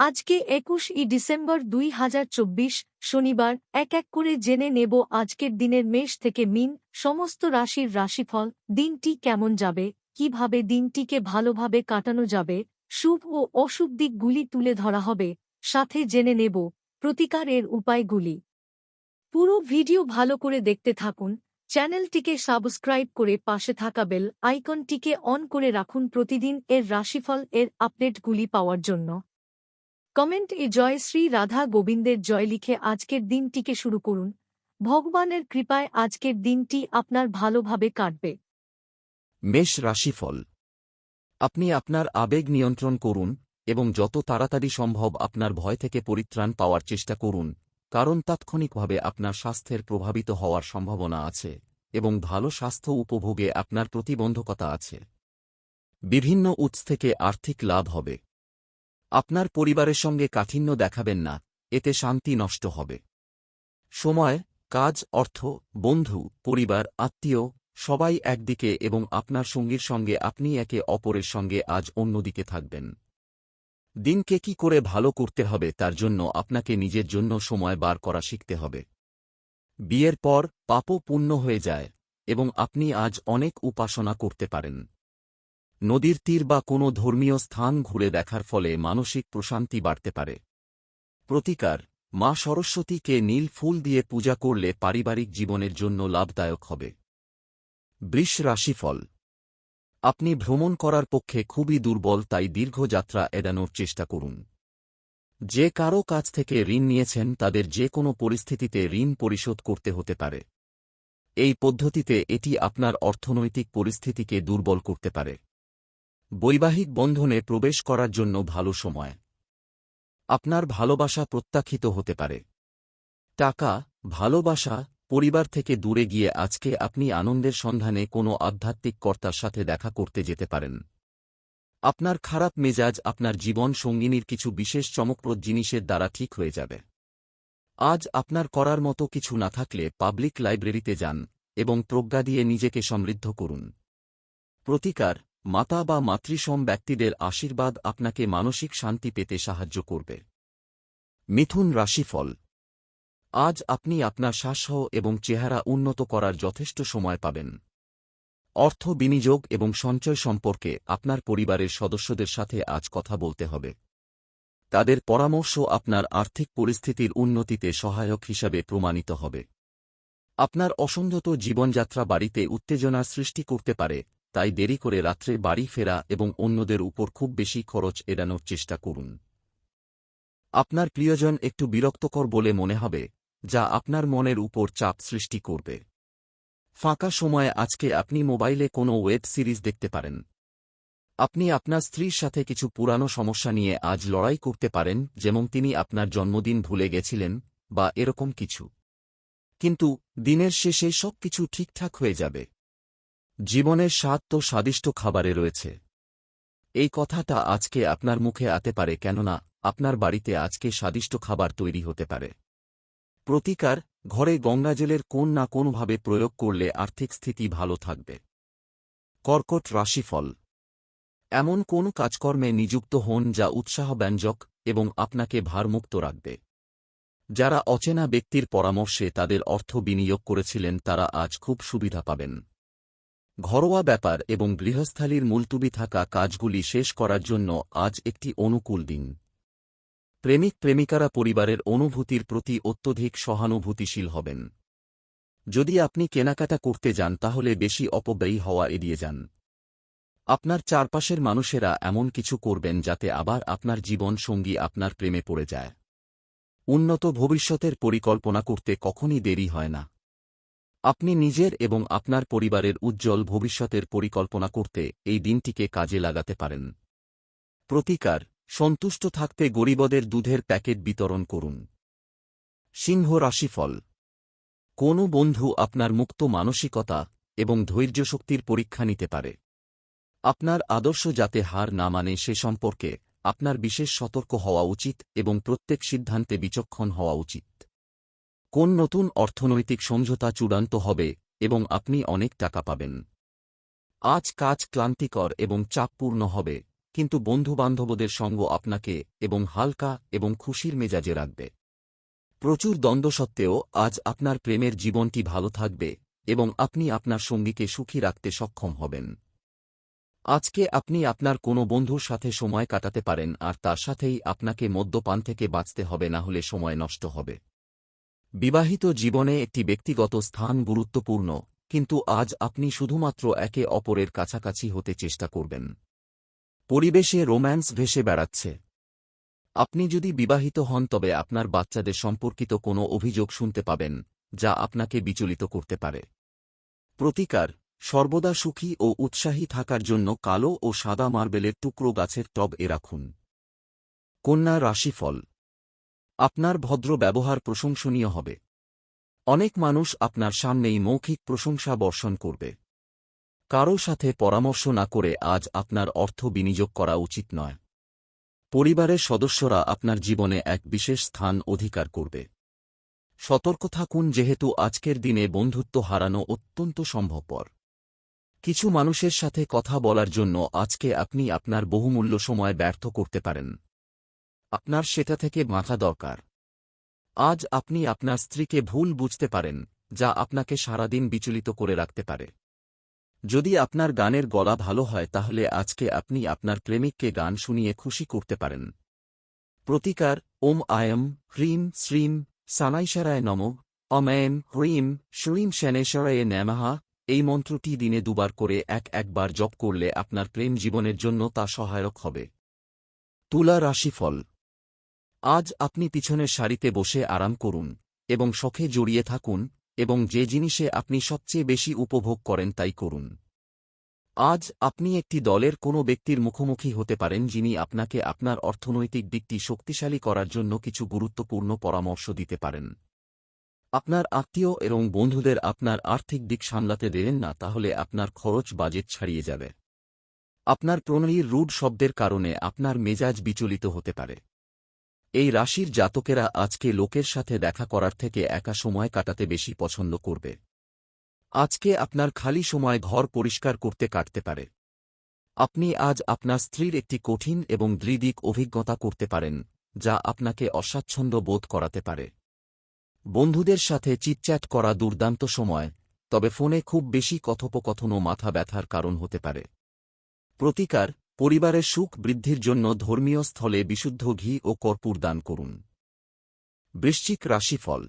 আজকে একুশ ই ডিসেম্বর দুই হাজার চব্বিশ, শনিবার, এক এক করে জেনে নেব আজকের দিনের মেষ থেকে মিন, সমস্ত রাশির রাশিফল, দিনটি কেমন যাবে, কীভাবে দিনটিকে ভালোভাবে কাটানো যাবে, শুভ ও অশুভ দিকগুলি তুলে ধরা হবে, সাথে জেনে নেব প্রতিকারের উপায়গুলি। পুরো ভিডিও ভালো করে দেখতে থাকুন, চ্যানেলটিকে সাবস্ক্রাইব করে পাশে থাকা বেল আইকনটিকে অন করে রাখুন প্রতিদিন এর রাশিফল এর আপডেটগুলি পাওয়ার জন্য। কমেন্ট এ জয় শ্রী রাধা গোবিন্দের জয় লিখে আজকের দিনটিকে শুরু করুন। ভগবানের কৃপায় আজকের দিনটি আপনার ভালোভাবে কাটবে। মেষ রাশিফল। আপনি আপনার আবেগ নিয়ন্ত্রণ করুন এবং যত তাড়াতাড়ি সম্ভব আপনার ভয় থেকে পরিত্রাণ পাওয়ার চেষ্টা করুন, কারণ তাৎক্ষণিকভাবে আপনার স্বাস্থ্যের প্রভাবিত হওয়ার সম্ভাবনা আছে এবং ভালো স্বাস্থ্য উপভোগে আপনার প্রতিবন্ধকতা আছে। বিভিন্ন উৎস থেকে আর্থিক লাভ হবে। আপনার পরিবারের সঙ্গে কাঠিন্য দেখাবেন না, এতে শান্তি নষ্ট হবে। সময়, কাজ, অর্থ, বন্ধু, পরিবার, আত্মীয়, সবাই একদিকে এবং আপনার সঙ্গীর সঙ্গে আপনি একে অপরের সঙ্গে আজ অন্যদিকে থাকবেন। দিনকে কি করে ভালো করতে হবে তার জন্য আপনাকে নিজের জন্য সময় বার করা শিখতে হবে। বিয়ের পর পাপও পূর্ণ হয়ে যায় এবং আপনি আজ অনেক উপাসনা করতে পারেন। নদীর তীর বা কোনো ধর্মীয় স্থান ঘুরে দেখার ফলে মানসিক প্রশান্তি বাড়তে পারে। প্রতিকার, মা সরস্বতীকে নীল ফুল দিয়ে পূজা করলে পারিবারিক জীবনের জন্য লাভদায়ক হবে। বৃষ রাশিফল। আপনি ভ্রমণ করার পক্ষে খুবই দুর্বল, তাই দীর্ঘ যাত্রা এড়ানোর চেষ্টা করুন। যে কারও কাছ থেকে ঋণ নিয়েছেন, তাদের যে কোনো পরিস্থিতিতে ঋণ পরিশোধ করতে হতে পারে। এই পদ্ধতিতে এটি আপনার অর্থনৈতিক পরিস্থিতিকে দুর্বল করতে পারে। বৈবাহিক বন্ধনে প্রবেশ করার জন্য ভালো সময়। আপনার ভালোবাসা প্রত্যাখিত হতে পারে। টাকা, ভালোবাসা, পরিবার থেকে দূরে গিয়ে আজকে আপনি আনন্দের সন্ধানে কোনো আধ্যাত্মিক কর্তার সাথে দেখা করতে যেতে পারেন। আপনার খারাপ মেজাজ আপনার জীবন সঙ্গিনীর কিছু বিশেষ চমকপ্রদ জিনিসের দ্বারা ঠিক হয়ে যাবে। আজ আপনার করার মতো কিছু না থাকলে পাবলিক লাইব্রেরিতে যান এবং প্রজ্ঞা দিয়ে নিজেকে সমৃদ্ধ করুন। প্রতিকার মাতা বা মাতৃসম ব্যক্তিদের আশীর্বাদ আপনাকে মানসিক শান্তি পেতে সাহায্য করবে। মিথুন রাশিফল। আজ আপনি আপনার স্বাস্থ্য এবং চেহারা উন্নত করার যথেষ্ট সময় পাবেন। অর্থ বিনিয়োগ এবং সঞ্চয় সম্পর্কে আপনার পরিবারের সদস্যদের সাথে আজ কথা বলতে হবে। তাদের পরামর্শ আপনার আর্থিক পরিস্থিতির উন্নতিতে সহায়ক হিসাবে প্রমাণিত হবে। আপনার অসংযত জীবনযাত্রা বাড়িতে উত্তেজনা সৃষ্টি করতে পারে তাই দেরি করে রাত্রে বাড়ি ফেরা এবং অন্যদের উপর খুব বেশি খরচ এড়ানোর চেষ্টা করুন। আপনার প্রিয়জন একটু বিরক্তকর বলে মনে হবে, যা আপনার মনের উপর চাপ সৃষ্টি করবে। ফাঁকা সময়ে আজকে আপনি মোবাইলে কোনো ওয়েব সিরিজ দেখতে পারেন। আপনি আপনার স্ত্রীর সাথে কিছু পুরানো সমস্যা নিয়ে আজ লড়াই করতে পারেন, যেমন তিনি আপনার জন্মদিন ভুলে গেছিলেন, বা এরকম কিছু। কিন্তু দিনের শেষে সব কিছু ঠিকঠাক হয়ে যাবে। জীবনের স্বাদ তো স্বাদিষ্ট খাবারে রয়েছে। এই কথাটা আজকে আপনার মুখে আতে পারে কেননা আপনার বাড়িতে আজকে স্বাদিষ্ট খাবার তৈরি হতে পারে। প্রতিকার, ঘরে গঙ্গাজলের কোন না কোনভাবে প্রয়োগ করলে আর্থিক স্থিতি ভালো থাকবে। কর্কট রাশিফল। এমন কোন কাজকর্মে নিযুক্ত হন যা উৎসাহব্যঞ্জক এবং আপনাকে ভারমুক্ত রাখবে। যারা অচেনা ব্যক্তির পরামর্শে তাদের অর্থ বিনিয়োগ করেছিলেন তারা আজ খুব সুবিধা পাবেন। ঘরোয়া ব্যাপার এবং গৃহস্থালীর মুলতুবি থাকা কাজগুলি শেষ করার জন্য আজ একটি অনুকূল দিন। প্রেমিক প্রেমিকারা পরিবারের অনুভূতির প্রতি অত্যধিক সহানুভূতিশীল হবেন। যদি আপনি কেনাকাটা করতে যান তাহলে বেশি অপব্যয়ী হওয়া এড়িয়ে যান। আপনার চারপাশের মানুষেরা এমন কিছু করবেন যাতে আবার আপনার জীবন সঙ্গী আপনার প্রেমে পড়ে যায়। উন্নত ভবিষ্যতের পরিকল্পনা করতে কখনই দেরি হয় না। আপনি নিজের এবং আপনার পরিবারের উজ্জ্বল ভবিষ্যতের পরিকল্পনা করতে এই দিনটিকে কাজে লাগাতে পারেন। প্রতিকার, সন্তুষ্ট থাকতে গরিবদের দুধের প্যাকেট বিতরণ করুন। সিংহ রাশিফল। কোনো বন্ধু আপনার মুক্ত মানসিকতা এবং ধৈর্যশক্তির পরীক্ষা নিতে পারে। আপনার আদর্শ যাতে হার না মানে সে সম্পর্কে আপনার বিশেষ সতর্ক হওয়া উচিত এবং প্রত্যেক সিদ্ধান্তে বিচক্ষণ হওয়া উচিত। কোন নতুন অর্থনৈতিক সমঝোতা চূড়ান্ত হবে এবং আপনি অনেক টাকা পাবেন। আজ কাজ ক্লান্তিকর এবং চাপপূর্ণ হবে, কিন্তু বন্ধুবান্ধবদের সঙ্গ আপনাকে এবং হালকা এবং খুশির মেজাজে রাখবে। প্রচুর দ্বন্দ্ব সত্ত্বেও আজ আপনার প্রেমের জীবনটি ভালো থাকবে এবং আপনি আপনার সঙ্গীকে সুখী রাখতে সক্ষম হবেন। আজকে আপনি আপনার কোনো বন্ধুর সাথে সময় কাটাতে পারেন আর তার সাথেই আপনাকে মদ্যপান থেকে বাঁচতে হবে, না হলে সময় নষ্ট হবে। বিবাহিত জীবনে একটি ব্যক্তিগত স্থান গুরুত্বপূর্ণ, কিন্তু আজ আপনি শুধুমাত্র একে অপরের কাছাকাছি হতে চেষ্টা করবেন। পরিবেশে রোম্যান্স ভেসে বেড়াচ্ছে। আপনি যদি বিবাহিত হন, তবে আপনার বাচ্চাদের সম্পর্কিত কোনো অভিযোগ শুনতে পাবেন, যা আপনাকে বিচলিত করতে পারে। প্রতিকার, সর্বদা সুখী ও উৎসাহী থাকার জন্য কালো ও সাদা মার্বেলের টুকরো গাছের টব এ রাখুন। কন্যা রাশিফল আপনার ভদ্র ব্যবহার প্রশংসনীয় হবে। অনেক মানুষ আপনার সামনেই মৌখিক প্রশংসা বর্ষণ করবে। কারও সাথে পরামর্শ না করে আজ আপনার অর্থ বিনিয়োগ করা উচিত নয়। পরিবারের সদস্যরা আপনার জীবনে এক বিশেষ স্থান অধিকার করবে। সতর্ক থাকুন যেহেতু আজকের দিনে বন্ধুত্ব হারানো অত্যন্ত সম্ভবপর। কিছু মানুষের সাথে কথা বলার জন্য আজকে আপনি আপনার বহুমূল্য সময় ব্যর্থ করতে পারেন। আপনার সেটা থেকে মাথা দরকার। আজ আপনি আপনার স্ত্রীকে ভুল বুঝতে পারেন, যা আপনাকে সারাদিন বিচলিত করে রাখতে পারে। যদি আপনার গানের গলা ভালো হয়, তাহলে আজকে আপনি আপনার প্রেমিককে গান শুনিয়ে খুশি করতে পারেন। প্রতিকার, ওম আয়ম, হ্রিম শ্রীম সানাইশারায় নম, অময়ম হ্রিম, শ্রীম শ্যানেশ্বরায়ে ন্যামাহা, এই মন্ত্রটি দিনে দুবার করে এক একবার জপ করলে আপনার প্রেম জীবনের জন্য তা সহায়ক হবে। তুলা রাশিফল আজ আপনি পিছনের সারিতে বসে আরাম করুন এবং শখে জড়িয়ে থাকুন এবং যে জিনিসে আপনি সবচেয়ে বেশি উপভোগ করেন তাই করুন। আজ আপনি একটি দলের কোনো ব্যক্তির মুখোমুখি হতে পারেন যিনি আপনাকে আপনার অর্থনৈতিক দিকটি শক্তিশালী করার জন্য কিছু গুরুত্বপূর্ণ পরামর্শ দিতে পারেন। আপনার আত্মীয় এবং বন্ধুদের আপনার আর্থিক দিক সামলাতে দেবেন না, তাহলে আপনার খরচ বাজেট ছাড়িয়ে যাবে। আপনার প্রণয়ীর রুড শব্দের কারণে আপনার মেজাজ বিচলিত হতে পারে। এই রাশির জাতকেরা আজকে লোকের সাথে দেখা করার থেকে একা সময় কাটাতে বেশি পছন্দ করবে। আজকে আপনার খালি সময় ঘর পরিষ্কার করতে কাটতে পারে। আপনি আজ আপনার স্ত্রীর একটি কঠিন এবং দৃদিক অভিজ্ঞতা করতে পারেন, যা আপনাকে অস্বাচ্ছন্দ্য বোধ করাতে পারে। বন্ধুদের সাথে চিটচ্যাট করা দুর্দান্ত সময়, তবে ফোনে খুব বেশি কথোপকথনও মাথা ব্যথার কারণ হতে পারে। প্রতিকার পরিবারের সুখ বৃদ্ধির জন্য ধর্মীয় স্থলে বিশুদ্ধ ঘি ও কর্পূর দান করুন। বৃশ্চিক রাশিফল।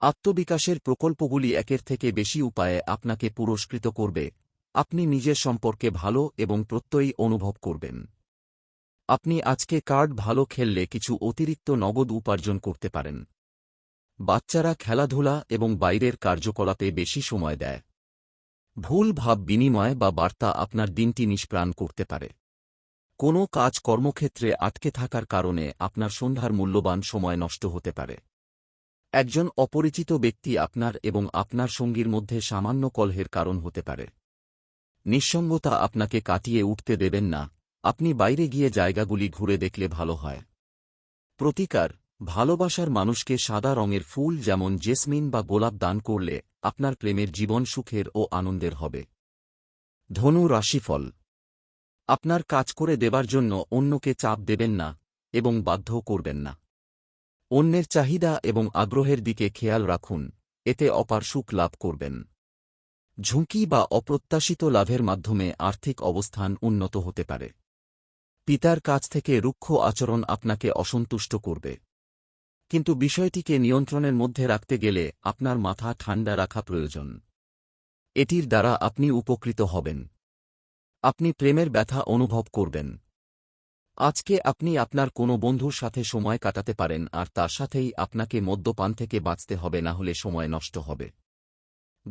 আত্মবিকাশের প্রকল্পগুলি একের থেকে বেশি উপায়ে আপনাকে পুরস্কৃত করবে। আপনি নিজের সম্পর্কে ভালো এবং প্রত্যয়ী অনুভব করবেন। আপনি আজকে কার্ড ভালো খেললে কিছু অতিরিক্ত নগদ উপার্জন করতে পারেন। বাচ্চারা খেলাধুলা এবং বাইরের কার্যকলাপে বেশি সময় দেয়। ভুল ভাব বিনিময় বা বার্তা আপনার দিনটি নিষ্প্রাণ করতে পারে। কোনো কাজ কর্মক্ষেত্রে আটকে থাকার কারণে আপনার সন্ধ্যার মূল্যবান সময় নষ্ট হতে পারে। একজন অপরিচিত ব্যক্তি আপনার এবং আপনার সঙ্গীর মধ্যে সামান্য কলহের কারণ হতে পারে। নিঃসঙ্গতা আপনাকে কাটিয়ে উঠতে দেবেন না, আপনি বাইরে গিয়ে জায়গাগুলি ঘুরে দেখলে ভালো হয়। প্রতিকার ভালোবাসার মানুষকে সাদা রঙের ফুল যেমন জেসমিন বা গোলাপ দান করলে আপনার প্রেমের জীবন সুখের ও আনন্দের হবে। ধনু রাশিফল। আপনার কাজ করে দেবার জন্য অন্যকে চাপ দেবেন না এবং বাধ্য করবেন না। অন্যের চাহিদা এবং আগ্রহের দিকে খেয়াল রাখুন, এতে অপার সুখ লাভ করবেন। ঝুঁকি বা অপ্রত্যাশিত লাভের মাধ্যমে আর্থিক অবস্থান উন্নত হতে পারে। পিতার কাছ থেকে রুক্ষ আচরণ আপনাকে অসন্তুষ্ট করবে। কিন্তু বিষয়টিকে নিয়ন্ত্রণের মধ্যে রাখতে গেলে আপনার মাথা ঠান্ডা রাখা প্রয়োজন। এটির দ্বারা আপনি উপকৃত হবেন। আপনি প্রেমের ব্যথা অনুভব করবেন। আজকে আপনি আপনার কোনো বন্ধুর সাথে সময় কাটাতে পারেন আর তার সাথেই আপনাকে মদ্যপান থেকে বাঁচতে হবে, না হলে সময় নষ্ট হবে।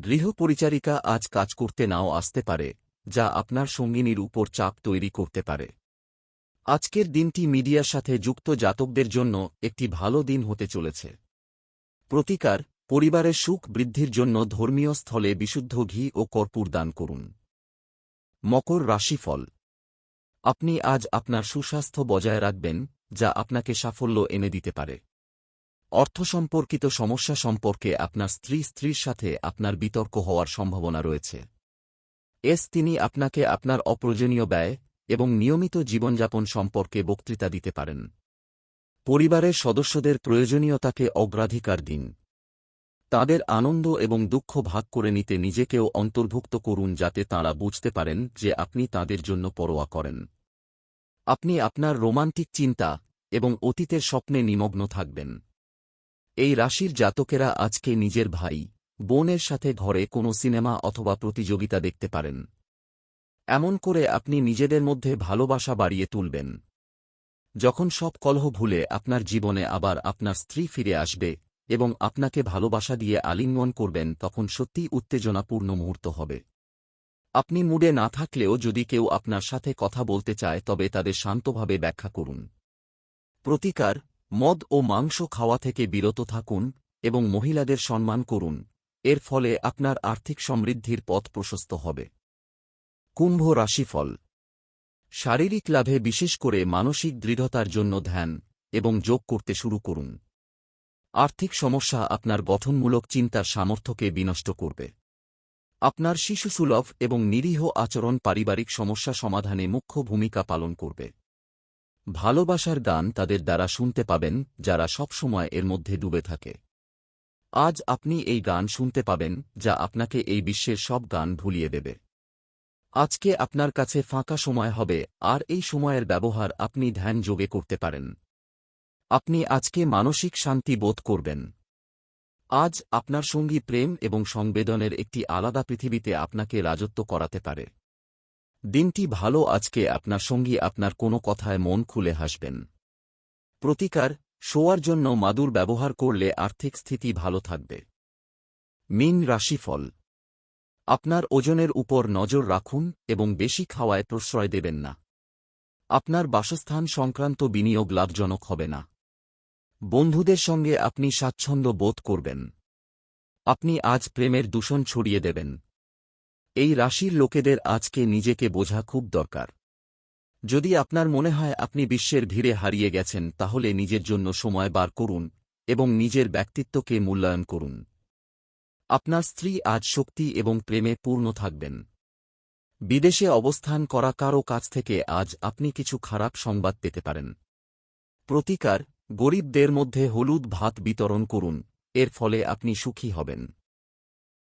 গৃহপরিচারিকা আজ কাজ করতে নাও আসতে পারে, যা আপনার সঙ্গিনীর উপর চাপ তৈরি করতে পারে। আজকের দিনটি মিডিয়ার সাথে যুক্ত জাতকদের জন্য একটি ভালো দিন হতে চলেছে। প্রতিকার, পরিবারের সুখ বৃদ্ধির জন্য ধর্মীয় স্থলে বিশুদ্ধ ঘি ও কর্পূর দান করুন। মকর রাশিফল আপনি আজ আপনার সুস্বাস্থ্য বজায় রাখবেন, যা আপনাকে সাফল্য এনে দিতে পারে। অর্থ সম্পর্কিত সমস্যা সম্পর্কে আপনার স্ত্রী স্ত্রীর সাথে আপনার বিতর্ক হওয়ার সম্ভাবনা রয়েছে। এস তিনি আপনাকে আপনার অপ্রয়োজনীয় ব্যয় এবং নিয়মিত জীবনযাপন সম্পর্কে বক্তৃতা দিতে পারেন। পরিবারের সদস্যদের প্রয়োজনীয়তাকে অগ্রাধিকার দিন। তাদের আনন্দ এবং দুঃখ ভাগ করে নিতে নিজেকেও অন্তর্ভুক্ত করুন যাতে তাঁরা বুঝতে পারেন যে আপনি তাদের জন্য পরোয়া করেন। আপনি আপনার রোমান্টিক চিন্তা এবং অতীতের স্বপ্নে নিমগ্ন থাকবেন। এই রাশির জাতকেরা আজকে নিজের ভাই, বোনের সাথে ঘরে কোনো সিনেমা অথবা প্রতিযোগিতা দেখতে পারেন। এমন করে আপনি নিজেদের মধ্যে ভালোবাসা বাড়িয়ে তুলবেন। যখন সব কলহ ভুলে আপনার জীবনে আবার আপনার স্ত্রী ফিরে আসবে এবং আপনাকে ভালোবাসা দিয়ে আলিঙ্গন করবেন, তখন সত্যিই উত্তেজনাপূর্ণ মুহূর্ত হবে। আপনি মুডে না থাকলেও যদি কেউ আপনার সাথে কথা বলতে চায়, তবে তাদের শান্তভাবে ব্যাখ্যা করুন। প্রতিকার, মদ ও মাংস খাওয়া থেকে বিরত থাকুন এবং মহিলাদের সম্মান করুন। এর ফলে আপনার আর্থিক সমৃদ্ধির পথ প্রশস্ত হবে। কুম্ভ রাশিফল। শারীরিক লাভে বিশেষ করে মানসিক দৃঢ়তার জন্য ধ্যান এবং যোগ করতে শুরু করুন। আর্থিক সমস্যা আপনার গঠনমূলক চিন্তার সামর্থ্যকে বিনষ্ট করবে। আপনার শিশুসুলভ এবং নিরীহ আচরণ পারিবারিক সমস্যা সমাধানে মুখ্য ভূমিকা পালন করবে। ভালোবাসার গান তাদের দ্বারা শুনতে পাবেন, যারা সবসময় এর মধ্যে ডুবে থাকে। আজ আপনি এই গান শুনতে পাবেন, যা আপনাকে এই বিশ্বের সব গান ভুলিয়ে দেবে। আজকে আপনার কাছে ফাঁকা সময় হবে, আর এই সময়ের ব্যবহার আপনি ধ্যান যোগে করতে পারেন। আপনি আজকে মানসিক শান্তি বোধ করবেন। আজ আপনার সঙ্গী প্রেম এবং সংবেদনের একটি আলাদা পৃথিবীতে আপনাকে রাজত্ব করাতে পারে। দিনটি ভালো আজকে আপনার সঙ্গী আপনার কোনো কথায় মন খুলে হাসবেন। প্রতিকার, শোয়ার জন্য মাদুর ব্যবহার করলে আর্থিক স্থিতি ভালো থাকবে। মিন রাশিফল আপনার ওজনের উপর নজর রাখুন এবং বেশি খাওয়ায় প্রশ্রয় দেবেন না। আপনার বাসস্থান সংক্রান্ত বিনিয়োগ লাভজনক হবে না। বন্ধুদের সঙ্গে আপনি স্বাচ্ছন্দ্য বোধ করবেন। আপনি আজ প্রেমের দূষণ ছড়িয়ে দেবেন। এই রাশির লোকেদের আজকে নিজেকে বোঝা খুব দরকার। যদি আপনার মনে হয় আপনি বিশ্বের ভিড়ে হারিয়ে গেছেন, তাহলে নিজের জন্য সময় বার করুন এবং নিজের ব্যক্তিত্বকে মূল্যায়ন করুন। আপনার স্ত্রী আজ শক্তি এবং প্রেমে পূর্ণ থাকবেন। বিদেশে অবস্থান করা কারও কাছ থেকে আজ আপনি কিছু খারাপ সংবাদ পেতে পারেন। প্রতিকার, গরিবদের মধ্যে হলুদ ভাত বিতরণ করুন, এর ফলে আপনি সুখী হবেন।